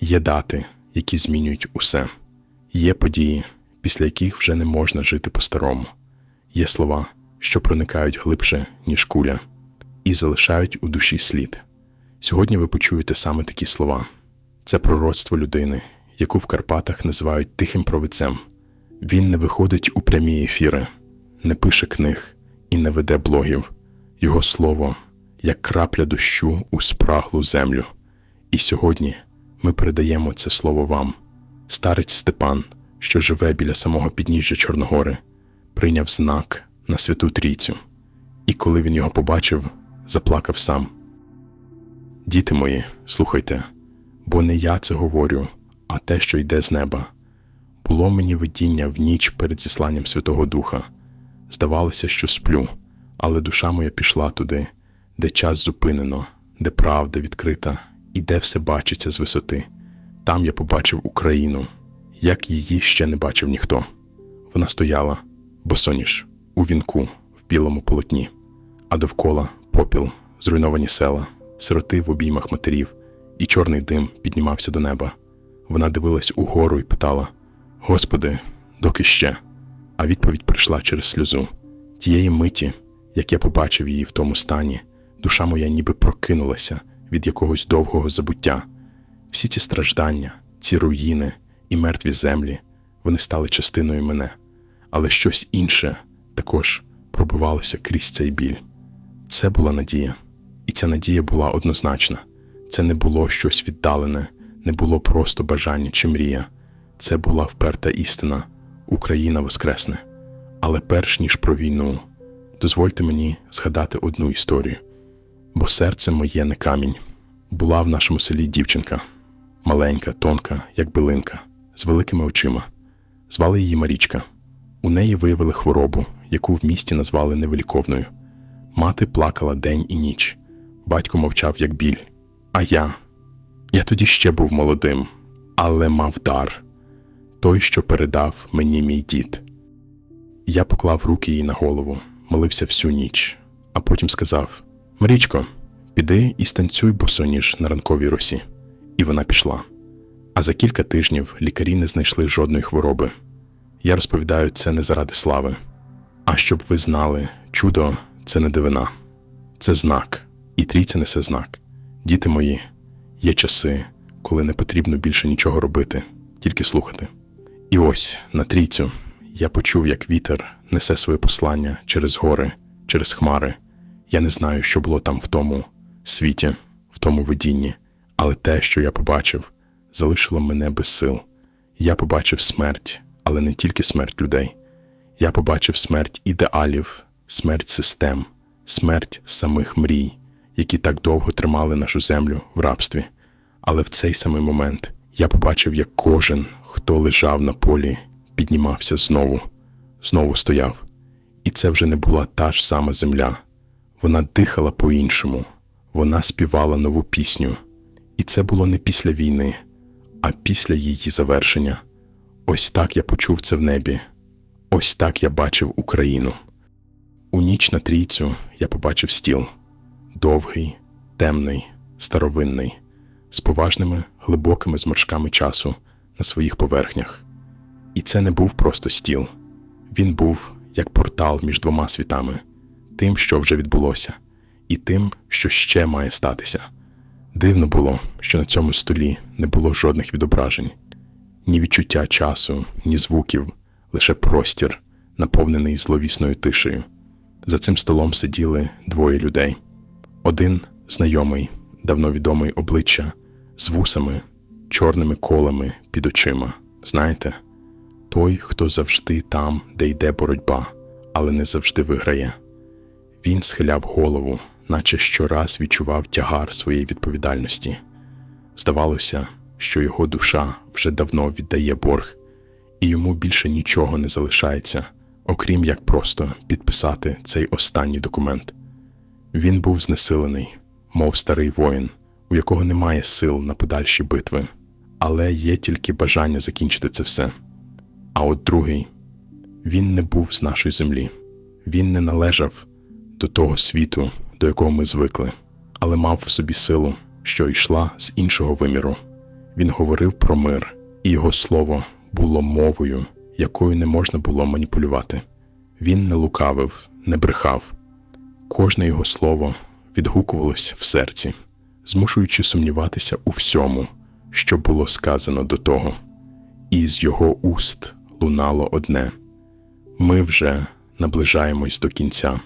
Є дати, які змінюють усе. Є події, після яких вже не можна жити по-старому. Є слова, що проникають глибше, ніж куля, і залишають у душі слід. Сьогодні ви почуєте саме такі слова. Це пророцтво людини, яку в Карпатах називають тихим провидцем. Він не виходить у прямі ефіри, не пише книг і не веде блогів. Його слово як крапля дощу у спраглу землю. І сьогодні ми передаємо це слово вам. Старець Степан, що живе біля самого підніжжя Чорногори, прийняв знак на святу трійцю, і коли він його побачив, заплакав сам. Діти мої, слухайте, бо не я це говорю, а те, що йде з неба. Було мені видіння в ніч перед зісланням Святого Духа. Здавалося, що сплю, але душа моя пішла туди, де час зупинено, де правда відкрита і де все бачиться з висоти. Там я побачив Україну, як її ще не бачив ніхто. Вона стояла, босоніж, у вінку, в білому полотні, а довкола попіл, зруйновані села, сироти в обіймах матерів, і чорний дим піднімався до неба. Вона дивилась угору і питала: Господи, доки ще? А відповідь прийшла через сльозу. Тієї миті, як я побачив її в тому стані, душа моя ніби прокинулася від якогось довгого забуття. Всі ці страждання, ці руїни і мертві землі, вони стали частиною мене, але щось інше також пробивалося крізь цей біль. Це була надія, і ця надія була однозначна. Це не було щось віддалене, не було просто бажання чи мрія. Це була вперта істина Україна воскресне. Але перш ніж про війну, дозвольте мені згадати одну історію. Бо серце моє не камінь. Була в нашому селі дівчинка, маленька, тонка, як билинка, з великими очима. Звали її Марічка. У неї виявили хворобу, яку в місті назвали невиліковною. Мати плакала день і ніч, батько мовчав, як біль. А я. Я тоді ще був молодим, але мав дар той, що передав мені мій дід. Я поклав руки їй на голову, молився всю ніч, а потім сказав: Марічко, піди і станцюй босоніж на ранковій росі. І вона пішла. А за кілька тижнів лікарі не знайшли жодної хвороби. Я розповідаю це не заради слави. А щоб ви знали, чудо це не дивина, це знак, і трійця несе знак. Діти мої, є часи, коли не потрібно більше нічого робити, тільки слухати. І ось на трійцю я почув, як вітер несе своє послання через гори, через хмари. Я не знаю, що було там в тому світі, в тому видінні, але те, що я побачив, залишило мене без сил. Я побачив смерть, але не тільки смерть людей. Я побачив смерть ідеалів, смерть систем, смерть самих мрій, які так довго тримали нашу землю в рабстві. Але в цей самий момент я побачив, як кожен, хто лежав на полі, піднімався знову, знову стояв. І це вже не була та ж сама земля. Вона дихала по-іншому, вона співала нову пісню. І це було не після війни, а після її завершення. Ось так я почув це в небі. Ось так я бачив Україну. У ніч на трійцю я побачив стіл довгий, темний, старовинний, з поважними глибокими зморшками часу на своїх поверхнях. І це не був просто стіл, він був як портал між двома світами, тим, що вже відбулося, і тим, що ще має статися. Дивно було, що на цьому столі не було жодних відображень, ні відчуття часу, ні звуків, лише простір, наповнений зловісною тишею. За цим столом сиділи двоє людей. Один знайомий, давно відомий обличчя, з вусами, чорними колами під очима. Знаєте, той, хто завжди там, де йде боротьба, але не завжди виграє. Він схиляв голову, наче щораз відчував тягар своєї відповідальності. Здавалося, що його душа вже давно віддає борг, і йому більше нічого не залишається, окрім як просто підписати цей останній документ. Він був знесилений, мов старий воїн, у якого немає сил на подальші битви, але є тільки бажання закінчити це все. А от другий він не був з нашої землі, він не належав до того світу, до якого ми звикли, але мав в собі силу, що йшла з іншого виміру. Він говорив про мир, і його слово було мовою, якою не можна було маніпулювати. Він не лукавив, не брехав. Кожне його слово відгукувалось в серці, змушуючи сумніватися у всьому, що було сказано до того. І з його уст лунало одне: ми вже наближаємось до кінця.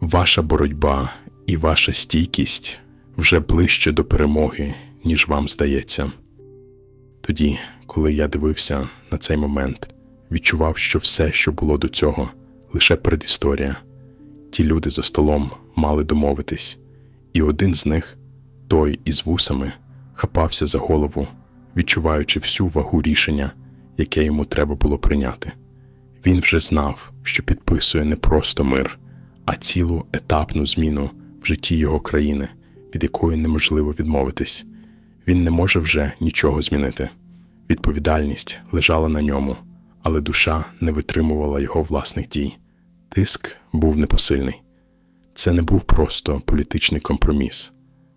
Ваша боротьба і ваша стійкість вже ближче до перемоги, ніж вам здається. Тоді, коли я дивився на цей момент, відчував, що все, що було до цього, лише передісторія. Ті люди за столом мали домовитись, і один з них, той із вусами, хапався за голову, відчуваючи всю вагу рішення, яке йому треба було прийняти. Він вже знав, що підписує не просто мир, а цілу етапну зміну в житті його країни, від якої неможливо відмовитись. Він не може вже нічого змінити. Відповідальність лежала на ньому, але душа не витримувала його власних дій. Тиск був непосильний. Це не був просто політичний компроміс,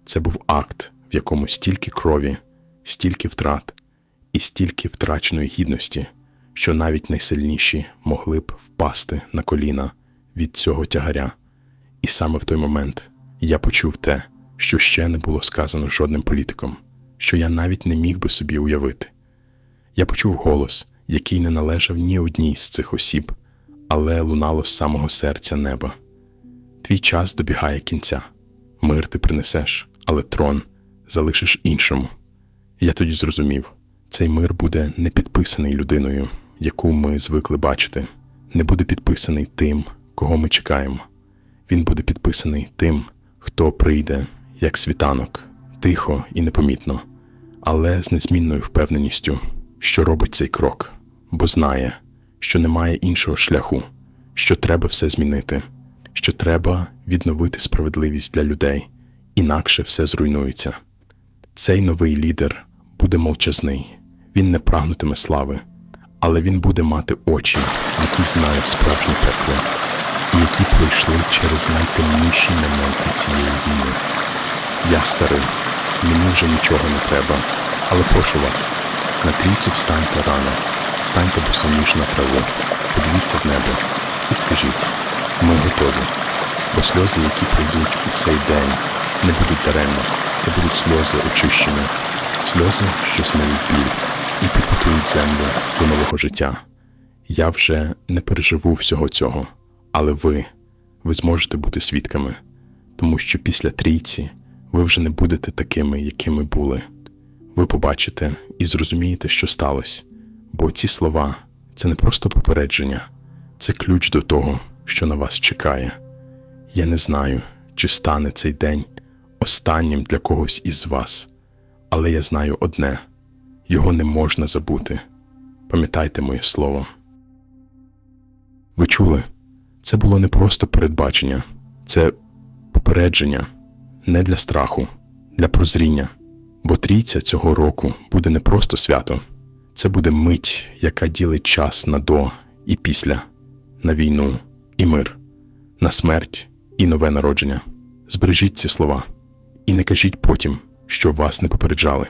це був акт, в якому стільки крові, стільки втрат і стільки втраченої гідності, що навіть найсильніші могли б впасти на коліна від цього тягаря. І саме в той момент я почув те, що ще не було сказано жодним політиком, що я навіть не міг би собі уявити. Я почув голос, який не належав ні одній з цих осіб, але лунало з самого серця неба. Твій час добігає кінця. Мир ти принесеш, але трон залишиш іншому. Я тоді зрозумів, цей мир буде не підписаний людиною, яку ми звикли бачити, не буде підписаний тим, кого ми чекаємо. Він буде підписаний тим, хто прийде, як світанок, тихо і непомітно, але з незмінною впевненістю, що робить цей крок, бо знає, що немає іншого шляху, що треба все змінити, що треба відновити справедливість для людей, інакше все зруйнується. Цей новий лідер буде мовчазний, він не прагнутиме слави, але він буде мати очі, які знають справжнє пекло, які пройшли через найтемніші моменти цієї війни. Я старий, мені вже нічого не треба, але прошу вас, на трійцю встаньте рано, станьте босоніж на траву, подивіться в небо і скажіть, ми готові, бо сльози, які прийдуть у цей день, не будуть даремно, це будуть сльози очищення, сльози, що смиють біль і підготують землю до нового життя. Я вже не переживу всього цього, але ви, ви зможете бути свідками, тому що після трійці ви вже не будете такими, якими були. Ви побачите і зрозумієте, що сталося, бо ці слова це не просто попередження, це ключ до того, що на вас чекає. Я не знаю, чи стане цей день останнім для когось із вас, але я знаю одне його не можна забути. Пам'ятайте моє слово. Ви чули? Це було не просто передбачення, це попередження не для страху, для прозріння. Бо трійця цього року буде не просто свято, це буде мить, яка ділить час на до і після, на війну і мир, на смерть і нове народження. Збережіть ці слова і не кажіть потім, що вас не попереджали.